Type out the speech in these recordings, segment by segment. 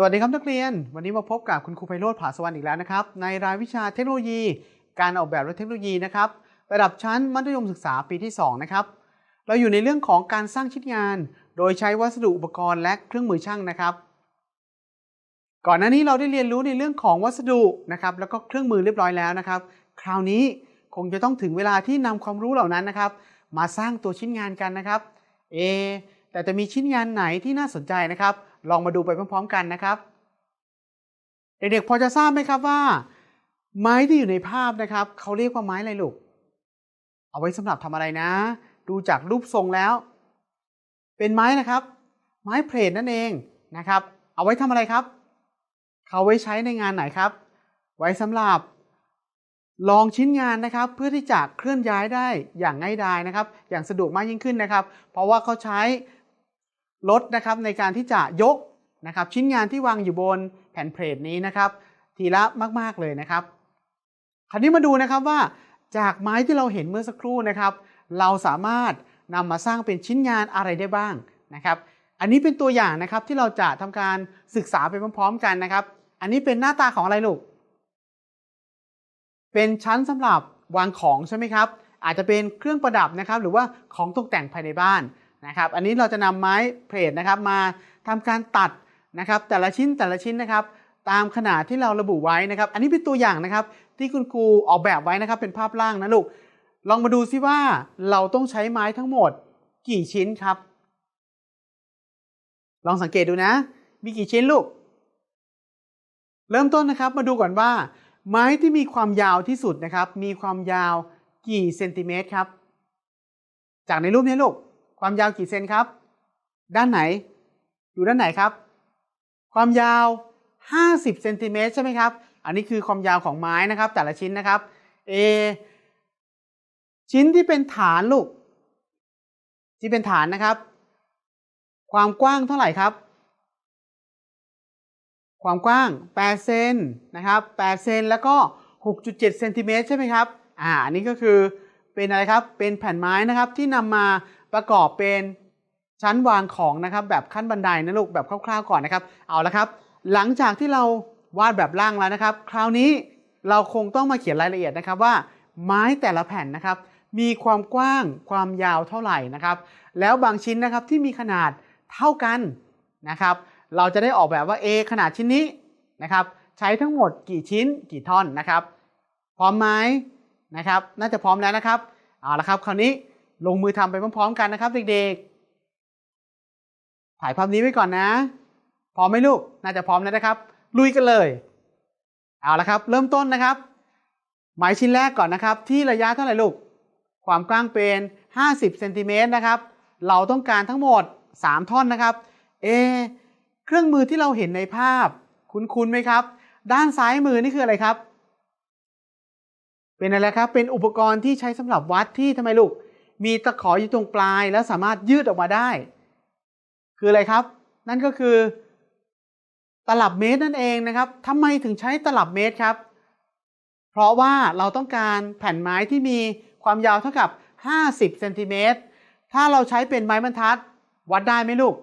สวัสดีครับนักเรียน วันนี้มาพบกับคุณครูไพโรธผาสวรรค์อีกแล้วนะครับ ในรายวิชาเทคโนโลยี การออกแบบและเทคโนโลยีนะครับระดับชั้นมัธยมศึกษาปีที่ 2 นะครับ เราอยู่ในเรื่องของการสร้างชิ้นงาน โดยใช้วัสดุอุปกรณ์และเครื่องมือช่างนะครับ ก่อนหน้านี้เราได้เรียนรู้ในเรื่องของวัสดุนะครับแล้วก็เครื่องมือเรียบร้อยแล้วนะครับ คราวนี้คงจะต้องถึงเวลาที่นำความรู้เหล่านั้นนะครับ มาสร้างตัวชิ้นงานกันนะครับเอแต่จะมีชิ้นงานไหนที่น่าสนใจนะครับ ลองมาดูไปพร้อมๆกันนะครับ เด็กๆพอจะทราบไหมครับว่า ไม้ที่อยู่ในภาพนะครับเขาเรียกว่าไม้อะไรลูก เอาไว้สำหรับทำอะไรนะ ดูจากรูปทรงแล้ว เป็นไม้นะครับ ไม้เพลทนั่นเองนะครับ เอาไว้ทำอะไรครับเขาไว้ใช้ในงานไหนครับ ไว้สำหรับลองชิ้นงานนะครับ เพื่อที่จะเคลื่อนย้ายได้อย่างง่ายดายนะครับ อย่างสะดวกมากยิ่งขึ้นนะครับ เพราะว่าเขาใช้ รถนะครับในการที่จะยกนะครับชิ้นงานที่วางอยู่บนแผ่นเพลทนี้นะครับ ทีละมาก ๆ เลยนะครับ คราวนี้มาดูนะครับว่าจากไม้ที่เราเห็นเมื่อสักครู่นะครับ เราสามารถนำมาสร้างเป็นชิ้นงานอะไรได้บ้างนะครับ อันนี้เป็นตัวอย่างนะครับที่เราจะทำการศึกษาไปพร้อม ๆ กันนะครับ อันนี้เป็นหน้าตาของอะไรลูก เป็นชั้นสำหรับวางของใช่ไหมครับ อาจจะเป็นเครื่องประดับนะครับ หรือว่าของตกแต่งภายในบ้าน นะครับอันนี้เราจะนำไม้เพลทนะครับมาทำการตัดนะครับแต่ละชิ้นแต่ละชิ้นนะครับ ตามขนาดที่เราระบุไว้นะครับ อันนี้เป็นตัวอย่างนะครับที่คุณครูออกแบบไว้นะครับเป็นภาพล่างนะลูกลองมาดูซิว่าเราต้องใช้ไม้ทั้งหมดกี่ชิ้นครับ ลองสังเกตดูนะ มีกี่ชิ้นลูก เริ่มต้นนะครับมาดูก่อนว่า ไม้ที่มีความยาวที่สุดนะครับ มีความยาวกี่เซนติเมตรครับ จากในรูปนี้ลูก ความยาวกี่เซนครับ ด้านไหน อยู่ด้านไหนครับ ความยาว 50เซนติเมตรใช่ไหมครับ อันนี้คือความยาวของไม้นะครับ แต่ละชิ้นนะครับ A ชิ้นที่เป็นฐานลูก ที่เป็นฐานนะครับ ความกว้างเท่าไหร่ครับ ความกว้าง8เซนนะครับ8เซนแล้วก็ 6.7เซนติเมตรใช่ไหมครับ อ่า อันนี้ก็คือเป็นอะไรครับ เป็นแผ่นไม้นะครับที่นำมา ประกอบเป็นชั้นวางของนะครับแบบขั้นบันไดนะลูกแบบคร่าวๆก่อนนะครับ เอาละครับ หลังจากที่เราวาดแบบล่างแล้วนะครับ คราวนี้เราคงต้องมาเขียนรายละเอียดนะครับว่า ไม้แต่ละแผ่นนะครับ มีความกว้างความยาวเท่าไหร่นะครับ แล้วบางชิ้นนะครับที่มีขนาดเท่ากันนะครับ เราจะได้ออกแบบว่า A ขนาดชิ้นนี้นะครับ ใช้ทั้งหมดกี่ชิ้นกี่ท่อนนะครับ พร้อมไหมนะครับ น่าจะพร้อมแล้วนะครับเอาละครับ คราวนี้ ลงมือทำไปพร้อมๆกันนะครับ เด็กๆ ถ่ายภาพนี้ไว้ก่อนนะ พร้อมไหมลูก น่าจะพร้อมแล้วนะครับ ลุยกันเลย เอาละครับ เริ่มต้นนะครับ หมายชิ้นแรกก่อนนะครับ ที่ระยะเท่าไหร่ลูก ความกว้างเป็น 50เซนติเมตรนะครับ เราต้องการทั้งหมด 3 ท่อนนะครับ เอ เครื่องมือที่เราเห็นในภาพ คุ้นๆไหมครับ ด้านซ้ายมือนี่คืออะไรครับ เป็นอะไรครับ เป็นอุปกรณ์ที่ใช้สำหรับวัดที่ทำไมลูก มีตะขออยู่ตรงปลายแล้วสามารถยืดออกมาได้ คืออะไรครับ นั่นก็คือ ตลับเมตรนั่นเองนะครับทำไมถึงใช้ตลับเมตรครับ เพราะว่าเราต้องการแผ่นไม้ที่มีความยาวเท่ากับ 50เซนติเมตรถ้าเราใช้เป็นไม้บรรทัด วัดได้ไหมลูก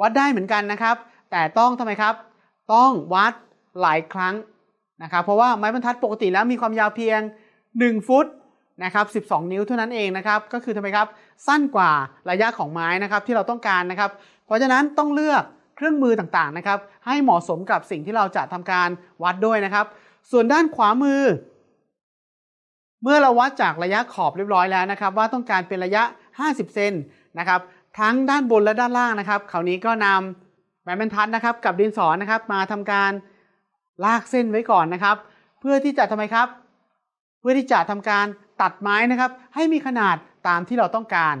วัดได้เหมือนกันนะครับ แต่ต้องทำไมครับ ต้องวัดหลายครั้งนะครับ เพราะว่าไม้บรรทัดปกติแล้วมีความยาวเพียง 1 ฟุต นะครับ 12 นิ้วเท่านั้นเองนะครับ ก็คือทำไมครับ สั้นกว่าระยะของไม้นะครับที่เราต้องการนะครับ เพราะฉะนั้นต้องเลือกเครื่องมือต่างๆนะครับ ให้เหมาะสมกับสิ่งที่เราจะทำการวัดด้วยนะครับ ส่วนด้านขวามือ เมื่อเราวัดจากระยะขอบเรียบร้อยแล้วนะครับ ว่าต้องการเป็นระยะ 50 เซนนะครับ ทั้งด้านบนและด้านล่างนะครับคราวนี้ก็นำไม้บรรทัดนะครับ กับดินสอนะครับ มาทำการลากเส้นไว้ก่อนนะครับ เพื่อที่จะทำไมครับ เพื่อที่จะทำการ ตัดไม้นะครับให้มีขนาดตามที่เราต้องการ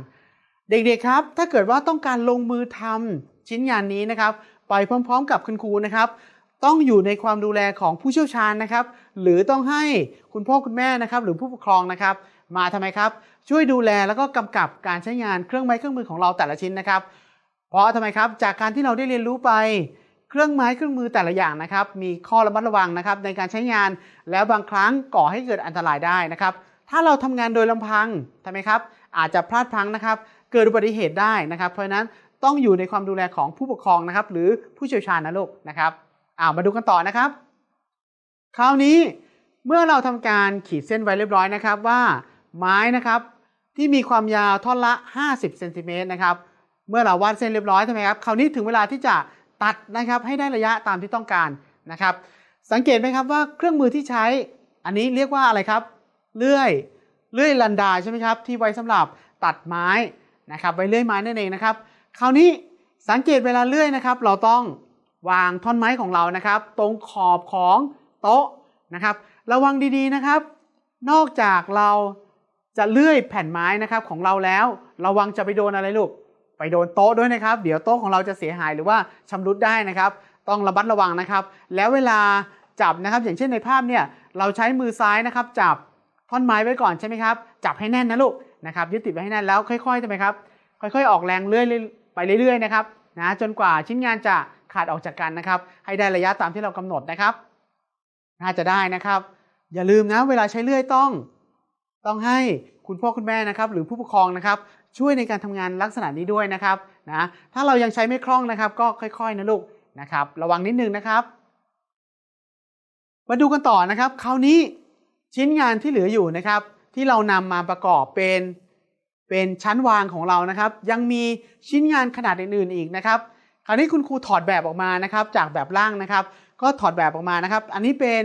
เด็กๆครับ ถ้าเกิดว่าต้องการลงมือทำชิ้นงานนี้นะครับ ไปพร้อมๆ กับคุณครูนะครับ ต้องอยู่ในความดูแลของผู้เชี่ยวชาญนะครับ หรือต้องให้คุณพ่อคุณแม่นะครับ หรือผู้ปกครองนะครับ มาทำไมครับ ช่วยดูแลแล้วก็กำกับการใช้งานเครื่องไม้เครื่องมือของเราแต่ละชิ้นนะครับ เพราะทำไมครับจากการที่เราได้เรียนรู้ไปเครื่องไม้เครื่องมือแต่ละอย่างนะครับ มีข้อระมัดระวังนะครับในการใช้งาน แล้วบางครั้งก่อให้เกิดอันตรายได้นะครับ ถ้าเราทำงานโดยลำพังทำไมครับ อาจจะพลาดพลั้งนะครับ เกิดอุบัติเหตุได้นะครับ เพราะฉะนั้นต้องอยู่ในความดูแลของผู้ปกครองนะครับ หรือผู้เชี่ยวชาญนะลูกนะครับอ่ามาดูกันต่อนะครับ คราวนี้เมื่อเราทำการขีดเส้นไว้เรียบร้อยนะครับว่าไม้นะครับที่มีความยาวท่อนละ 50เซนติเมตรนะครับเมื่อเราวาดเส้นเรียบร้อยใช่ไหมครับคราวนี้ถึงเวลาที่จะตัดนะครับให้ได้ระยะตามที่ต้องการนะครับ สังเกตไหมครับว่าเครื่องมือที่ใช้อันนี้เรียกว่าอะไรครับ เลื่อยเลื่อยลันดาใช่ไหมครับที่ไว้สำหรับตัดไม้นะครับไว้เลื่อยไม้นั่นเองนะครับ คราวนี้สังเกตเวลาเลื่อยนะครับ เราต้องวางท่อนไม้ของเรานะครับ ตรงขอบของโต๊ะนะครับ ระวังดีๆนะครับ นอกจากเราจะเลื่อยแผ่นไม้นะครับของเราแล้ว ระวังจะไปโดนอะไรลูกไปโดนโต๊ะด้วยนะครับ เดี๋ยวโต๊ะของเราจะเสียหายหรือว่าชำรุดได้นะครับ ต้องระมัดระวังนะครับ แล้วเวลาจับนะครับ อย่างเช่นในภาพเนี่ยเราใช้มือซ้ายนะครับจับ ท่อนไม้ไว้ก่อนใช่ไหมครับ จับให้แน่นนะลูกนะครับยึดติดไว้ให้แน่นแล้วค่อยๆใช่ไหมครับ ค่อยๆ ออกแรงเรื่อยๆไปเรื่อยๆนะครับนะจนกว่าชิ้นงานจะขาดออกจากกันนะครับ ให้ได้ระยะตามที่เรากำหนดนะครับ น่าจะได้นะครับ อย่าลืมนะเวลาใช้เลื่อยต้อง ต้องให้คุณพ่อคุณแม่นะครับ หรือผู้ปกครองนะครับ ช่วยในการทำงานลักษณะนี้ด้วยนะครับนะถ้าเรายังใช้ไม่คล่องนะครับ ก็ค่อยๆนะลูกนะครับ ระวังนิดนึงนะครับ มาดูกันต่อนะครับ คราวนี้ ชิ้นงานที่เหลืออยู่นะครับ ที่เรานำมาประกอบเป็นเป็นชั้นวางของเรานะครับ ยังมีชิ้นงานขนาดอื่นๆอีกนะครับ คราวนี้คุณครูถอดแบบออกมานะครับ จากแบบล่างนะครับ ก็ถอดแบบออกมานะครับ อันนี้เป็น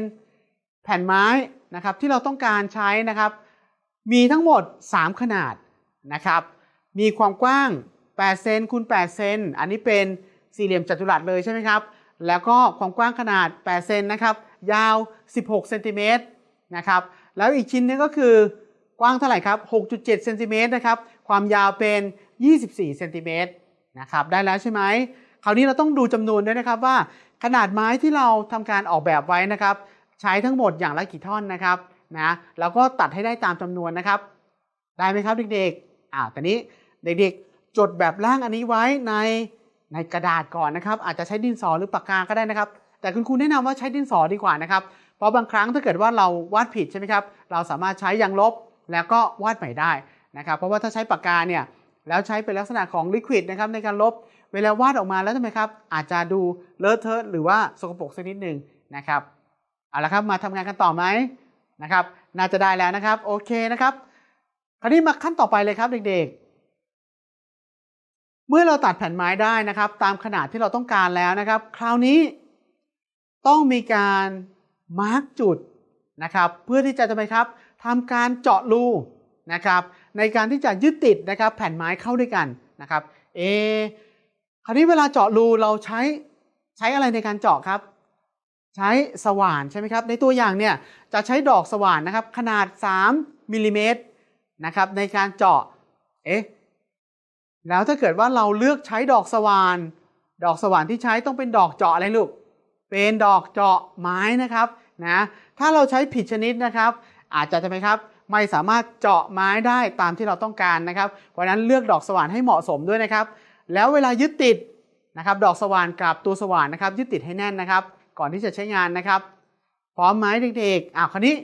แผ่นไม้นะครับที่เราต้องการใช้นะครับ มีทั้งหมด 3 ขนาดนะครับ มีความกว้าง8เซนคูณ8เซนอันนี้เป็นสี่เหลี่ยมจัตุรัสเลยใช่ไหมครับ แล้วก็ความกว้างขนาด8เซนนะครับ ยาว 16เซนติเมตร นะครับ แล้วอีกชิ้นนึงก็คือกว้างเท่าไหร่ครับ 6.7เซนติเมตรนะครับ ความยาวเป็น 24เซนติเมตรนะครับ ได้แล้วใช่ไหม คราวนี้เราต้องดูจำนวนด้วยนะครับว่าขนาดไม้ที่เราทำการออกแบบไว้นะครับ ใช้ทั้งหมดอย่างละกี่ท่อนนะครับนะแล้วก็ตัดให้ได้ตามจำนวนนะครับ ได้ไหมครับเด็กๆอ่าตอนนี้เด็กๆ จดแบบร่างอันนี้ไว้ในในกระดาษก่อนนะครับ อาจจะใช้ดินสอหรือปากกาก็ได้นะครับ แต่คุณครูแนะนำว่าใช้ดินสอดีกว่านะครับ เพราะบางครั้งถ้าเกิดว่าเราวาดผิดใช่ไหมครับ เราสามารถใช้ยางลบแล้วก็วาดใหม่ได้นะครับ เพราะว่าถ้าใช้ปากกาเนี่ยแล้วใช้เป็นลักษณะของลิควิดนะครับในการลบ เวลาวาดออกมาแล้วทำไมครับ อาจจะดูเลอะเทอะหรือว่าสกปรกสักนิดหนึ่งนะครับ เอาละครับมาทำงานกันต่อไหมนะครับ น่าจะได้แล้วนะครับ โอเคนะครับ คราวนี้มาขั้นต่อไปเลยครับเด็กๆ เมื่อเราตัดแผ่นไม้ได้นะครับ ตามขนาดที่เราต้องการแล้วนะครับ คราวนี้ต้องมีการ มาร์กจุดนะครับเพื่อที่จะทำไมครับทำการเจาะรูนะครับในการที่จะยึดติดนะครับแผ่นไม้เข้าด้วยกันนะครับเอคราวนี้เวลาเจาะรูเราใช้ใช้อะไรในการเจาะครับ ใช้สว่านใช่ไหมครับในตัวอย่างเนี่ยจะใช้ดอกสว่านนะครับขนาด 3มิลลิเมตรนะครับในการเจาะเอ๊ะแล้วถ้าเกิดว่าเราเลือกใช้ดอกสว่าน ดอกสว่านที่ใช้ต้องเป็นดอกเจาะอะไรลูก เป็นดอกเจาะไม้นะครับนะถ้าเราใช้ผิดชนิดนะครับ อาจจะทำไหมครับ ไม่สามารถเจาะไม้ได้ตามที่เราต้องการนะครับเพราะนั้นเลือกดอกสว่านให้เหมาะสมด้วยนะครับ แล้วเวลายึดติดนะครับดอกสว่านกับตัวสว่านนะครับ ยึดติดให้แน่นนะครับ ก่อนที่จะใช้งานนะครับ พร้อมไหมเด็กๆอ่าคราวนี้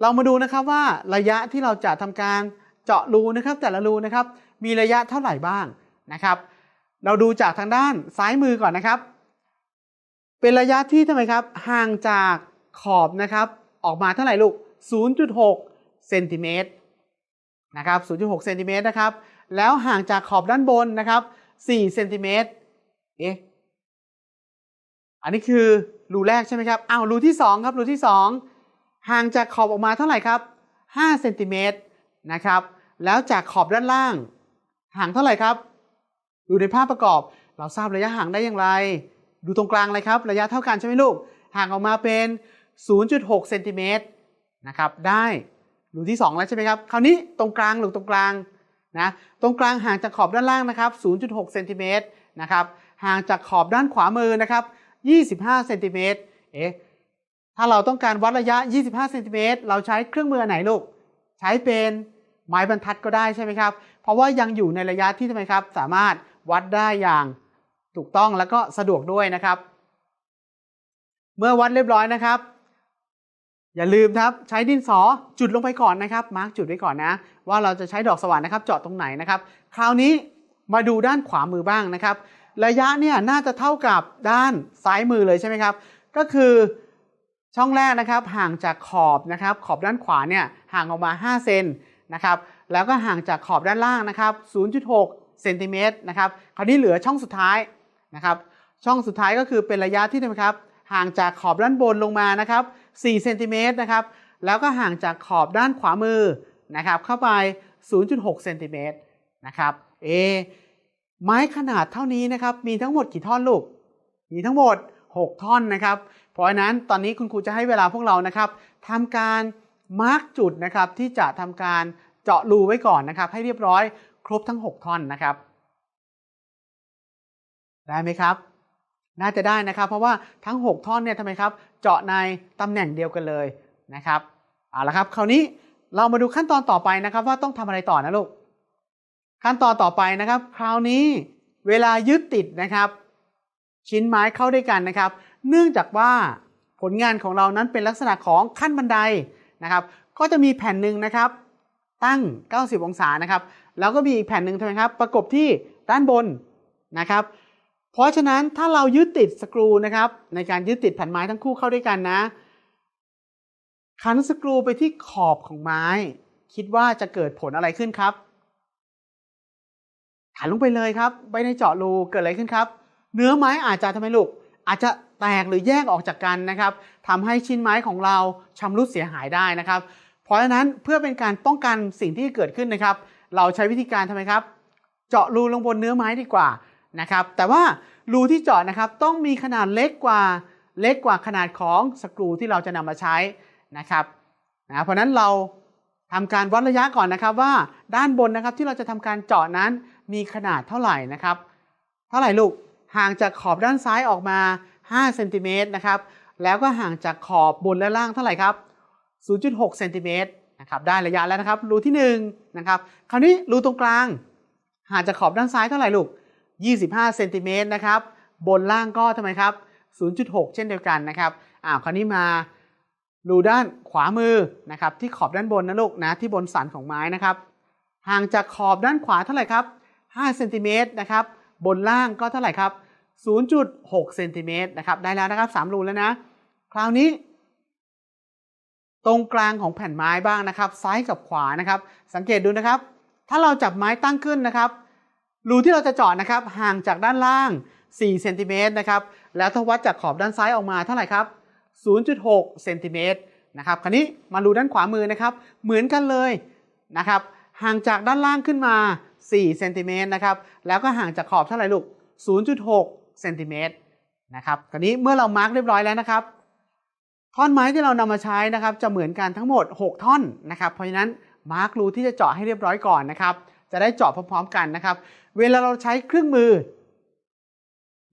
เรามาดูนะครับว่าระยะที่เราจะทำการเจาะรูนะครับ แต่ละรูนะครับ มีระยะเท่าไหร่บ้างนะครับ เราดูจากทางด้านซ้ายมือก่อนนะครับ เป็นระยะที่ทำไมครับ ห่างจากขอบนะครับ ออกมาเท่าไหร่ลูก 0.6เซนติเมตรนะครับ 0.6เซนติเมตรนะครับ แล้วห่างจากขอบด้านบนนะครับ 4 เซนติเมตรเอ๊ะ อันนี้คือรูแรกใช่ไหมครับ อ้าว รูที่ 2 ครับ รูที่ 2 ห่างจากขอบออกมาเท่าไหร่ครับ 5 เซนติเมตรนะครับ แล้วจากขอบด้านล่าง ห่างเท่าไหร่ครับ ดูในภาพประกอบ เราทราบระยะห่างได้อย่างไร ดูตรงกลางเลยครับ ระยะเท่ากันใช่ไหมลูก ห่างออกมาเป็น 0.6เซนติเมตรนะครับได้รูที่ 2 แล้วใช่ไหมครับ คราวนี้ตรงกลางหรือตรงกลางนะตรงกลางห่างจากขอบด้านล่างนะครับ 0.6เซนติเมตรนะครับห่างจากขอบด้านขวามือนะครับ 25เซนติเมตรเอ๊ะถ้าเราต้องการวัดระยะ 25เซนติเมตรเราใช้เครื่องมืออันไหนลูก ใช้เป็นไม้บรรทัดก็ได้ใช่ไหมครับ เพราะว่ายังอยู่ในระยะที่ทำไมครับ สามารถวัดได้อย่าง ถูกต้องแล้วก็สะดวกด้วยนะครับ เมื่อวัดเรียบร้อยนะครับ อย่าลืมครับใช้ดินสอจุดลงไปก่อนนะครับ มาร์กจุดไว้ก่อนนะ ว่าเราจะใช้ดอกสว่านนะครับ เจาะตรงไหนนะครับ คราวนี้มาดูด้านขวามือบ้างนะครับ ระยะเนี่ยน่าจะเท่ากับด้านซ้ายมือเลยใช่ไหมครับ ก็คือช่องแรกนะครับห่างจากขอบนะครับ ขอบด้านขวาเนี่ยห่างออกมา 5 เซนนะครับแล้วก็ห่างจากขอบด้านล่างนะครับ 0.6 เซนติเมตรนะครับ คราวนี้เหลือช่องสุดท้าย นะครับ ช่องสุดท้ายก็คือเป็นระยะที่นะครับ ห่างจากขอบด้านบนลงมานะครับ4เซนติเมตรนะครับ แล้วก็ห่างจากขอบด้านขวามือนะครับ เข้าไป 0.6เซนติเมตรนะครับ เอ ไม้ขนาดเท่านี้นะครับ มีทั้งหมดกี่ท่อนลูก มีทั้งหมด 6 ท่อนนะครับ เพราะฉะนั้นตอนนี้คุณครูจะให้เวลาพวกเรานะครับทำการมาร์กจุดนะครับที่จะทำการเจาะรูไว้ก่อนนะครับ ให้เรียบร้อยครบทั้ง 6 ท่อนนะครับ ได้ไหมครับ น่าจะได้นะครับ เพราะว่าทั้ง 6 ท่อนเนี่ยทำไมครับ เจาะในตำแหน่งเดียวกันเลยนะครับเอาละครับ คราวนี้เรามาดูขั้นตอนต่อไปนะครับ ว่าต้องทำอะไรต่อนะลูก ขั้นตอนต่อไปนะครับ คราวนี้เวลายึดติดนะครับ ชิ้นไม้เข้าด้วยกันนะครับ เนื่องจากว่าผลงานของเรานั้นเป็นลักษณะของขั้นบันไดนะครับ ก็จะมีแผ่นหนึ่งนะครับ ตั้ง 90 องศานะครับ แล้วก็มีอีกแผ่นหนึ่งใช่ไหมครับ ประกบที่ด้านบนนะครับ เพราะฉะนั้นถ้าเรายึดติดสกรูนะครับในการยึดติดแผ่นไม้ทั้งคู่เข้าด้วยกันนะขันสกรูไปที่ขอบของไม้ คิดว่าจะเกิดผลอะไรขึ้นครับขันลงไปเลยครับไปในเจาะรูเกิดอะไรขึ้นครับ เนื้อไม้อาจจะทำไมลูกอาจจะแตกหรือแยกออกจากกันนะครับทำให้ชิ้นไม้ของเราชำรุดเสียหายได้นะครับ เพราะฉะนั้นเพื่อเป็นการป้องกันสิ่งที่เกิดขึ้นนะครับ เราใช้วิธีการทำไมครับ เจาะรูลงบนเนื้อไม้ดีกว่า นะครับ แต่ว่ารูที่เจาะนะครับต้องมีขนาดเล็กกว่าเล็กกว่าขนาดของสกรูที่เราจะนำมาใช้นะครับนะเพราะนั้นเราทำการวัดระยะก่อนนะครับว่าด้านบนนะครับที่เราจะทำการเจาะนั้นมีขนาดเท่าไหร่นะครับ เท่าไหร่ลูกห่างจากขอบด้านซ้ายออกมา5เซนติเมตรนะครับแล้วก็ห่างจากขอบบนและล่างเท่าไหร่ครับ 0.6เซนติเมตรนะครับได้ระยะแล้วนะครับรูที่1นะครับคราวนี้รูตรงกลางห่างจากขอบด้านซ้ายเท่าไหร่ลูก 25เซนติเมตรนะครับบนล่างก็ทำไมครับ 0.6 เช่นเดียวกันนะครับอ้าวคราวนี้มารูด้านขวามือนะครับที่ขอบด้านบนนะลูกนะที่บนสันของไม้นะครับห่างจากขอบด้านขวาเท่าไหร่ครับ5เซนติเมตรนะครับบนล่างก็เท่าไหร่ครับ 0.6เซนติเมตรนะครับได้แล้วนะครับ3รูแล้วนะ คราวนี้ ตรงกลางของแผ่นไม้บ้างนะครับ ซ้ายกับขวานะครับ สังเกตดูนะครับ ถ้าเราจับไม้ตั้งขึ้นนะครับ รูที่เราจะเจาะนะครับห่างจากด้านล่าง 4 เซนติเมตรนะครับ แล้วถ้าวัดจากขอบด้านซ้ายออกมาเท่าไหร่ครับ 0.6 เซนติเมตรนะครับ คราวนี้มารูด้านขวามือนะครับ เหมือนกันเลยนะครับ ห่างจากด้านล่างขึ้นมา 4 เซนติเมตรนะครับ แล้วก็ห่างจากขอบเท่าไหร่ลูก 0.6 เซนติเมตรนะครับ คราวนี้เมื่อเรามาร์กเรียบร้อยแล้วนะครับ ท่อนไม้ที่เรานำมาใช้นะครับ จะเหมือนกันทั้งหมด 6 ท่อนนะครับ เพราะฉะนั้นมาร์กรูที่จะเจาะให้เรียบร้อยก่อนนะครับ จะได้เจาะพร้อมๆกันนะครับ เวลาเราใช้เครื่องมือ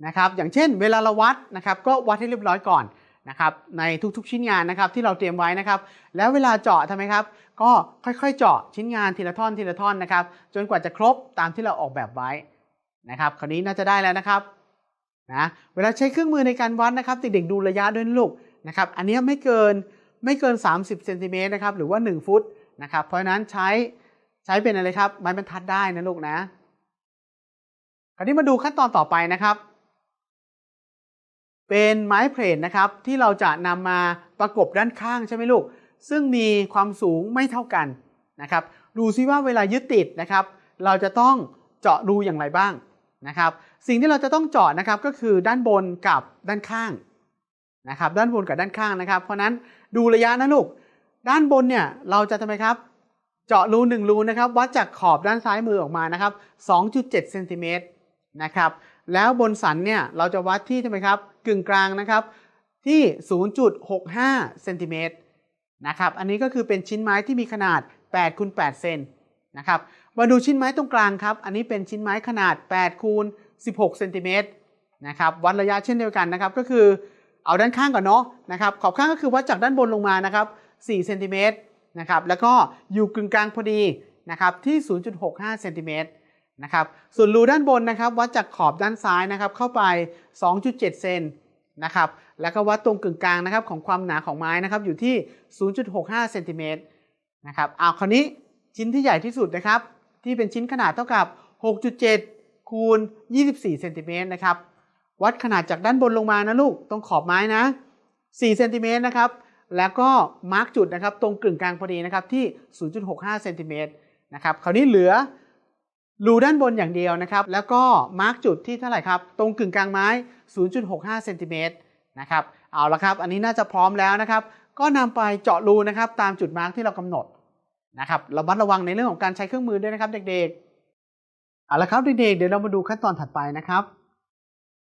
นะครับ อย่างเช่น เวลาเราวัดนะครับ ก็วัดให้เรียบร้อยก่อนนะครับ ในทุกๆชิ้นงานนะครับที่เราเตรียมไว้นะครับ แล้วเวลาเจาะทำไมครับ ก็ค่อยๆ เจาะชิ้นงานทีละท่อนทีละท่อนนะครับ จนกว่าจะครบตามที่เราออกแบบไว้นะครับ คราวนี้น่าจะได้แล้วนะครับนะเวลาใช้เครื่องมือในการวัดนะครับเด็กๆดูระยะด้วยลูกนะครับ อันนี้ไม่เกินไม่เกิน 30เซนติเมตรนะครับหรือว่า 1 ฟุตนะครับ เพราะฉะนั้นใช้ ใช้เป็นอะไรครับ ไม้บรรทัดได้นะลูกนะ คราวนี้มาดูขั้นตอนต่อไปนะครับ เป็นไม้เพลทนะครับ ที่เราจะนำมาประกบด้านข้างใช่ไหมลูก ซึ่งมีความสูงไม่เท่ากันนะครับ ดูซิว่าเวลายึดติดนะครับ เราจะต้องเจาะรูอย่างไรบ้างนะครับ สิ่งที่เราจะต้องเจาะนะครับก็คือด้านบนกับด้านข้างนะครับ ด้านบนกับด้านข้างนะครับ เพราะนั้นดูระยะนะลูก ด้านบนเนี่ยเราจะทำไมครับ เจาะรู1รูนะครับวัดจากขอบด้านซ้ายมือออกมานะครับ 2.7เซนติเมตรนะครับแล้วบนสันเนี่ยเราจะวัดที่ทำไมครับกึ่งกลางนะครับที่ 0.65เซนติเมตรนะครับอันนี้ก็คือเป็นชิ้นไม้ที่มีขนาด8คูณ8เซนนะครับมาดูชิ้นไม้ตรงกลางครับอันนี้เป็นชิ้นไม้ขนาด8คูณ16เซนติเมตรนะครับวัดระยะเช่นเดียวกันนะครับก็คือเอาด้านข้างก่อนเนาะนะครับขอบข้างก็คือวัดจากด้านบนลงมานะครับ4เซนติเมตร นะครับแล้วก็อยู่กึ่งกลางพอดีนะครับที่ 0.65เซนติเมตรนะครับส่วนรูด้านบนนะครับวัดจากขอบด้านซ้ายนะครับเข้าไป 2.7 เซนนะครับแล้วก็วัดตรงกึ่งกลางนะครับของความหนาของไม้นะครับอยู่ที่ 0.65เซนติเมตรนะครับเอาคราวนี้ชิ้นที่ใหญ่ที่สุดนะครับที่เป็นชิ้นขนาดเท่ากับ 6.7 คูณ 24 เซนติเมตรนะครับวัดขนาดจากด้านบนลงมานะลูกตรงขอบไม้นะ 4 เซนติเมตรนะครับ แล้วก็มาร์กจุดนะครับตรงกึ่งกลางพอดีนะครับที่ 0.65เซนติเมตรนะครับคราวนี้เหลือรูด้านบนอย่างเดียวนะครับ แล้วก็มาร์กจุดที่เท่าไหร่ครับ ตรงกึ่งกลางไม้ 0.65เซนติเมตรนะครับ เอาละครับ อันนี้น่าจะพร้อมแล้วนะครับ ก็นำไปเจาะรูนะครับ ตามจุดมาร์กที่เรากำหนดนะครับระมัดระวังในเรื่องของการใช้เครื่องมือด้วยนะครับ เด็กๆ เอาละครับเด็กๆ เดี๋ยวเรามาดูขั้นตอนถัดไปนะครับ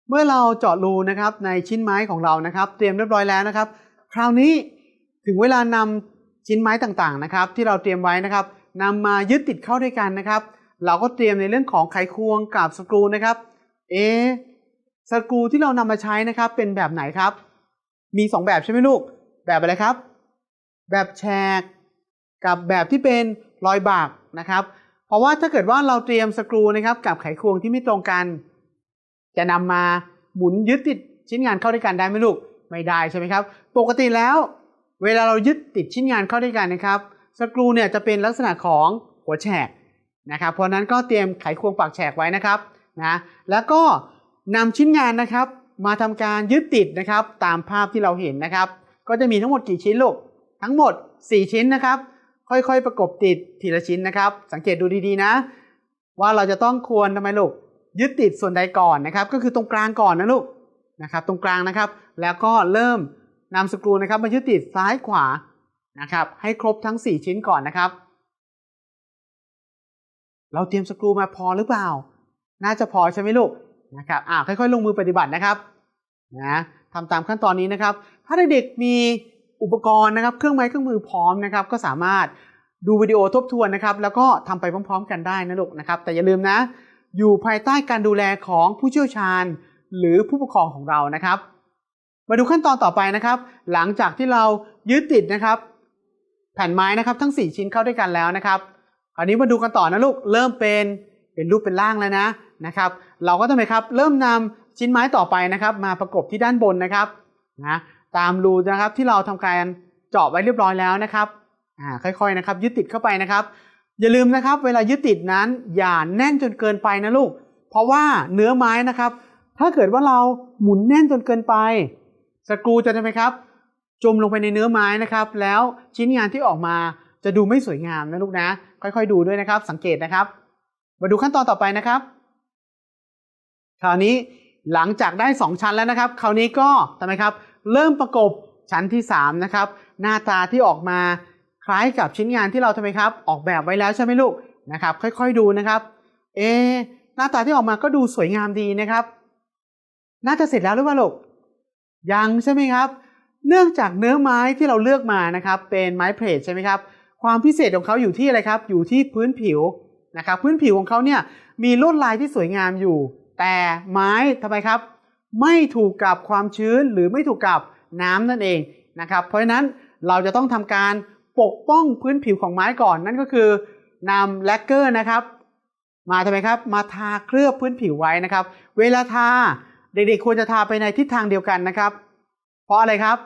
เมื่อเราเจาะรูนะครับในชิ้นไม้ของเรานะครับ เตรียมเรียบร้อยแล้วนะครับ คราวนี้ถึงเวลานำชิ้นไม้ต่างๆนะครับ ที่เราเตรียมไว้นะครับนำมายึดติดเข้าด้วยกันนะครับ เราก็เตรียมในเรื่องของไขควงกับสกรูนะครับเอสกรูที่เรานำมาใช้นะครับ เป็นแบบไหนครับ มี 2 แบบใช่ไหมลูก แบบอะไรครับ แบบแฉกกับแบบที่เป็นรอยบากนะครับ เพราะว่าถ้าเกิดว่าเราเตรียมสกรูนะครับ กับไขควงที่ไม่ตรงกัน จะนำมาหมุนยึดติดชิ้นงานเข้าด้วยกันได้ไหมลูก ไม่ได้ใช่ไหมครับ ปกติแล้ว เวลาเรายึดติดชิ้นงานเข้าด้วยกันนะครับ สกรูเนี่ยจะเป็นลักษณะของหัวแฉกนะครับ เพราะนั้นก็เตรียมไขควงปากแฉกไว้นะครับนะแล้วก็นำชิ้นงานนะครับ มาทำการยึดติดนะครับ ตามภาพที่เราเห็นนะครับ ก็จะมีทั้งหมดกี่ชิ้นลูกทั้งหมด 4 ชิ้นนะครับ ค่อยๆประกบติดทีละชิ้นนะครับ สังเกตดูดีๆนะ ว่าเราจะต้องควรทำไมลูกยึดติดส่วนใดก่อนนะครับ ก็คือตรงกลางก่อนนะลูก นะครับตรงกลางนะครับ แล้วก็เริ่มนำสกรูนะครับมายึดติดซ้ายขวานะครับให้ครบทั้ง 4 ชิ้นก่อนนะครับ เราเตรียมสกรูมาพอหรือเปล่า น่าจะพอใช่ไหมลูกนะครับอ่าค่อยๆ ลงมือปฏิบัตินะครับนะทำตามขั้นตอนนี้นะครับ ถ้าเด็กๆมีอุปกรณ์นะครับ เครื่องไม้เครื่องมือพร้อมนะครับ ก็สามารถดูวิดีโอทบทวนนะครับ แล้วก็ทำไปพร้อม ๆ กันได้นะลูกนะครับ แต่อย่าลืมนะ อยู่ภายใต้การดูแลของผู้เชี่ยวชาญ หรือผู้ปกครองของเรานะครับ มาดูขั้นตอนต่อไปนะครับ หลังจากที่เรายึดติดนะครับ แผ่นไม้นะครับ ทั้ง 4 ชิ้นเข้าด้วยกันแล้วนะครับคราวนี้มาดูกันต่อนะลูกเริ่มเป็นเป็นรูปเป็นร่างแล้วนะนะครับ เราก็ทำไมครับ เริ่มนำชิ้นไม้ต่อไปนะครับ มาประกบที่ด้านบนนะครับนะตามรูนะครับที่เราทำการเจาะไว้เรียบร้อยแล้วนะครับอ่าค่อยๆนะครับยึดติดเข้าไปนะครับ อย่าลืมนะครับ เวลายึดติดนั้นอย่าแน่นจนเกินไปนะลูก เพราะว่าเนื้อไม้นะครับ ถ้าเกิดว่าเราหมุนแน่นจนเกินไปสกรูจะทำไมครับ จมลงไปในเนื้อไม้นะครับ แล้วชิ้นงานที่ออกมาจะดูไม่สวยงามนะลูกนะ ค่อยๆ ดูด้วยนะครับ สังเกตนะครับ มาดูขั้นตอนต่อไปนะครับ คราวนี้หลังจากได้ 2 ชั้นแล้วนะครับ คราวนี้ก็ทำไมครับ เริ่มประกบชั้นที่ 3 นะครับ หน้าตาที่ออกมาคล้ายกับชิ้นงานที่เราทำไมครับ ออกแบบไว้แล้วใช่ไหมลูกนะครับ ค่อยๆดูนะครับ เอหน้าตาที่ออกมาก็ดูสวยงามดีนะครับ น่าจะเสร็จแล้วหรือเปล่าลูกยังใช่ไหมครับ เนื่องจากเนื้อไม้ที่เราเลือกมานะครับ เป็นไม้เพลทใช่ไหมครับ ความพิเศษของเขาอยู่ที่อะไรครับ อยู่ที่พื้นผิวนะครับ พื้นผิวของเขาเนี่ยมีลวดลายที่สวยงามอยู่ แต่ไม้ทำไมครับ ไม่ถูกกับความชื้นหรือไม่ถูกกับน้ำนั่นเองนะครับ เพราะฉะนั้นเราจะต้องทำการปกป้องพื้นผิวของไม้ก่อนนั่นก็คือนำแลกเกอร์นะครับ มาทำไมครับ มาทาเคลือบพื้นผิวไว้นะครับ เวลาทา เด็กๆควรจะทาไปในทิศทางเดียวกันนะครับ เพราะอะไรครับ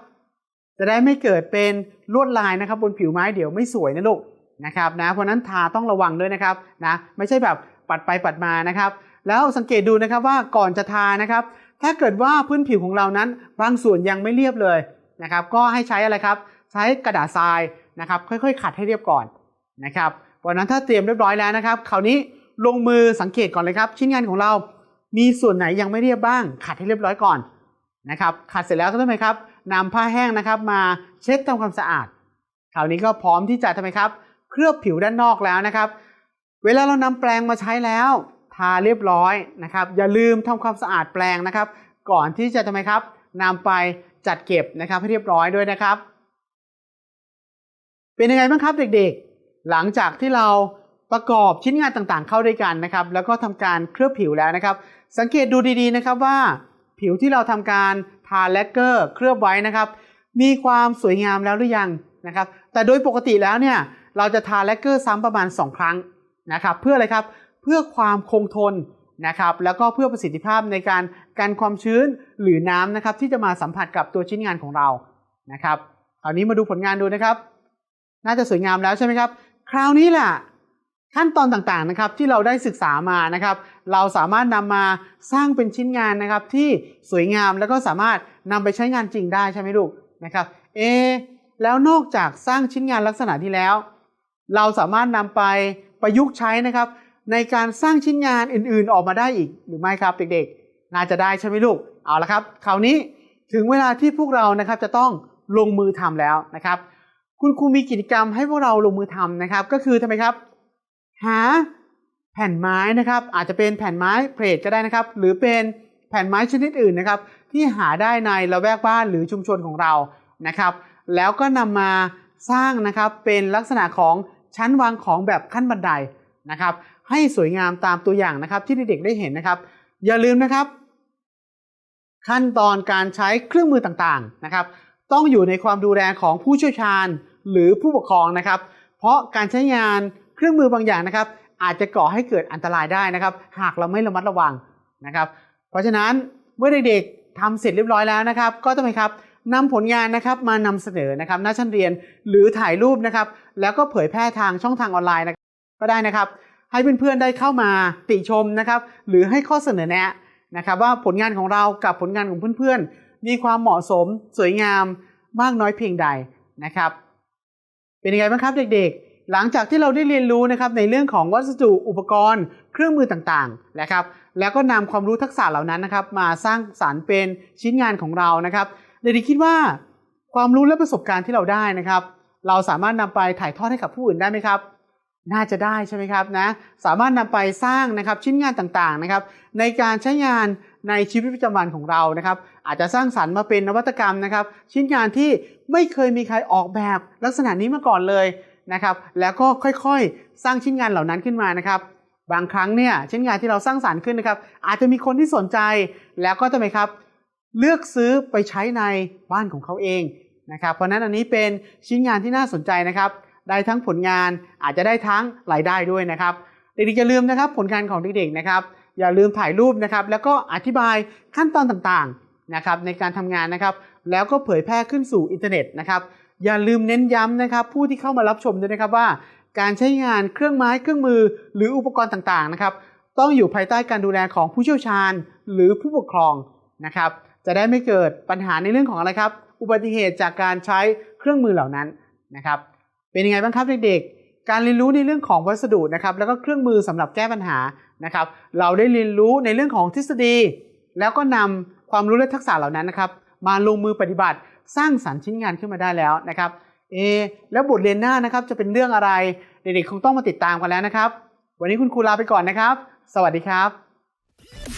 จะได้ไม่เกิดเป็นลวดลายนะครับบนผิวไม้เดี๋ยวไม่สวยนะลูกนะครับนะเพราะนั้นทาต้องระวังด้วยนะครับนะไม่ใช่แบบปัดไปปัดมานะครับ แล้วสังเกตดูนะครับว่าก่อนจะทานะครับ ถ้าเกิดว่าพื้นผิวของเรานั้นบางส่วนยังไม่เรียบเลยนะครับ ก็ให้ใช้อะไรครับ ใช้กระดาษทรายนะครับ ค่อยๆ ขัดให้เรียบก่อนนะครับวันนั้นถ้าเตรียมเรียบร้อยแล้วนะครับคราวนี้ลงมือสังเกตก่อนเลยครับ ชิ้นงานของเรา มีส่วนไหนยังไม่เรียบบ้าง ขัดให้เรียบร้อยก่อนนะครับ ขัดเสร็จแล้วก็ทำไมครับนำผ้าแห้งนะครับมาเช็ดทำความสะอาด คราวนี้ก็พร้อมที่จะทำไมครับ เคลือบผิวด้านนอกแล้วนะครับ เวลาเรานำแปรงมาใช้แล้ว ทาเรียบร้อยนะครับ อย่าลืมทำความสะอาดแปรงนะครับ ก่อนที่จะทำไมครับนำไปจัดเก็บนะครับให้เรียบร้อยด้วยนะครับ เป็นยังไงบ้างครับเด็กๆ หลังจากที่เรา ประกอบชิ้นงานต่างๆเข้าด้วยกันนะครับ แล้วก็ทำการเคลือบผิวแล้วนะครับ สังเกตดูดีๆนะครับว่า ผิวที่เราทำการทาแลกเกอร์เคลือบไว้นะครับ มีความสวยงามแล้วหรือยังนะครับ แต่โดยปกติแล้วเนี่ยเราจะทาแลกเกอร์ซ้ำประมาณ 2 ครั้งนะครับ เพื่ออะไรครับเพื่อความคงทนนะครับ แล้วก็เพื่อประสิทธิภาพในการกันความชื้นหรือน้ำนะครับ ที่จะมาสัมผัสกับตัวชิ้นงานของเรานะครับคราวนี้มาดูผลงานดูนะครับ น่าจะสวยงามแล้วใช่ไหมครับ คราวนี้แหละ ขั้นตอนต่างๆนะครับที่เราได้ศึกษามานะครับ เราสามารถนำมาสร้างเป็นชิ้นงานนะครับ ที่สวยงามแล้วก็สามารถนำไปใช้งานจริงได้ใช่ไหมลูกนะครับเอแล้วนอกจากสร้างชิ้นงานลักษณะที่แล้ว เราสามารถนำไปประยุกต์ใช้นะครับ ในการสร้างชิ้นงานอื่นๆออกมาได้อีกหรือไม่ครับ เด็กๆ น่าจะได้ใช่ไหมลูกเอาละครับคราวนี้ถึงเวลาที่พวกเรานะครับจะต้องลงมือทำแล้วนะครับ คุณครูมีกิจกรรมให้พวกเราลงมือทำนะครับ ก็คือทำไมครับ หาแผ่นไม้นะครับ อาจจะเป็นแผ่นไม้เพลทก็ได้นะครับ หรือเป็นแผ่นไม้ชนิดอื่นนะครับ ที่หาได้ในละแวกบ้านหรือชุมชนของเรานะครับ แล้วก็นำมาสร้างนะครับเป็นลักษณะของชั้นวางของแบบขั้นบันไดนะครับ ให้สวยงามตามตัวอย่างนะครับ ที่เด็กๆได้เห็นนะครับ อย่าลืมนะครับ ขั้นตอนการใช้เครื่องมือต่างๆนะครับ ต้องอยู่ในความดูแลของผู้เชี่ยวชาญหรือผู้ปกครองนะครับ เพราะการใช้งาน เครื่องมือบางอย่างนะครับ อาจจะก่อให้เกิดอันตรายได้นะครับ หากเราไม่ระมัดระวังนะครับ เพราะฉะนั้นเมื่อเด็กๆทำเสร็จเรียบร้อยแล้วนะครับ ก็ต้องไหมครับนำผลงานนะครับมานำเสนอนะครับหน้าชั้นเรียนหรือถ่ายรูปนะครับ แล้วก็เผยแพร่ทางช่องทางออนไลน์นะครับก็ได้นะครับ ให้เพื่อนๆได้เข้ามาติชมนะครับ หรือให้ข้อเสนอแนะนะครับ ว่าผลงานของเรากับผลงานของเพื่อนๆ มีความเหมาะสม สวยงามมากน้อยเพียงใดนะครับ เป็นยังไงบ้างครับเด็กๆ หลังจากที่เราได้เรียนรู้นะครับในเรื่องของวัสดุอุปกรณ์ เครื่องมือต่างๆนะครับ แล้วก็นำความรู้ทักษะเหล่านั้นนะครับ มาสร้างสารรค์เป็นชิ้นงานของเรานะครับเด็กๆคิดว่า ความรู้และประสบการณ์ที่เราได้นะครับ เราสามารถนำไปถ่ายทอดให้กับผู้อื่นได้ไหมครับน่าจะได้ใช่ไหมครับนะสามารถนำไปสร้างนะครับชิ้นงานต่างๆนะครับ ในการใช้งานในชีวิตประจำวันของเรานะครับ อาจจะสร้างสรรค์มาเป็นนวัตกรรมนะครับ ชิ้นงานที่ไม่เคยมีใครออกแบบลักษณะนี้มาก่อนเลย นะครับ แล้วก็ค่อยๆ สร้างชิ้นงานเหล่านั้นขึ้นมานะครับ บางครั้งเนี่ยชิ้นงานที่เราสร้างสรรค์ขึ้นนะครับ อาจจะมีคนที่สนใจแล้วก็จะไหมครับ เลือกซื้อไปใช้ในบ้านของเขาเองนะครับ เพราะฉะนั้นอันนี้เป็นชิ้นงานที่น่าสนใจนะครับ ได้ทั้งผลงานอาจจะได้ทั้งรายได้ด้วยนะครับเด็กๆอย่าลืมนะครับ ผลงานของเด็กๆนะครับ อย่าลืมถ่ายรูปนะครับ แล้วก็อธิบายขั้นตอนต่างๆนะครับในการทำงานนะครับ แล้วก็เผยแพร่ขึ้นสู่อินเทอร์เน็ตนะครับ อย่าลืมเน้นย้ำนะครับ ผู้ที่เข้ามารับชมด้วยนะครับว่า การใช้งานเครื่องไม้เครื่องมือ หรืออุปกรณ์ต่างๆนะครับ ต้องอยู่ภายใต้การดูแลของผู้เชี่ยวชาญ หรือผู้ปกครองนะครับ จะได้ไม่เกิดปัญหาในเรื่องของอะไรครับ อุบัติเหตุจากการใช้เครื่องมือเหล่านั้นนะครับ เป็นยังไงบ้างครับเด็กๆ การเรียนรู้ในเรื่องของวัสดุนะครับ แล้วก็เครื่องมือสำหรับแก้ปัญหานะครับ เราได้เรียนรู้ในเรื่องของทฤษฎี แล้วก็นำความรู้และทักษะเหล่านั้นนะครับ มาลงมือปฏิบัติสร้างสรรค์ชิ้นงานขึ้นมาได้แล้วนะครับเอแล้วบทเรียนหน้านะครับจะเป็นเรื่องอะไรเด็กๆคงต้องมาติดตามกันแล้วนะครับ วันนี้คุณครูลาไปก่อนนะครับ สวัสดีครับ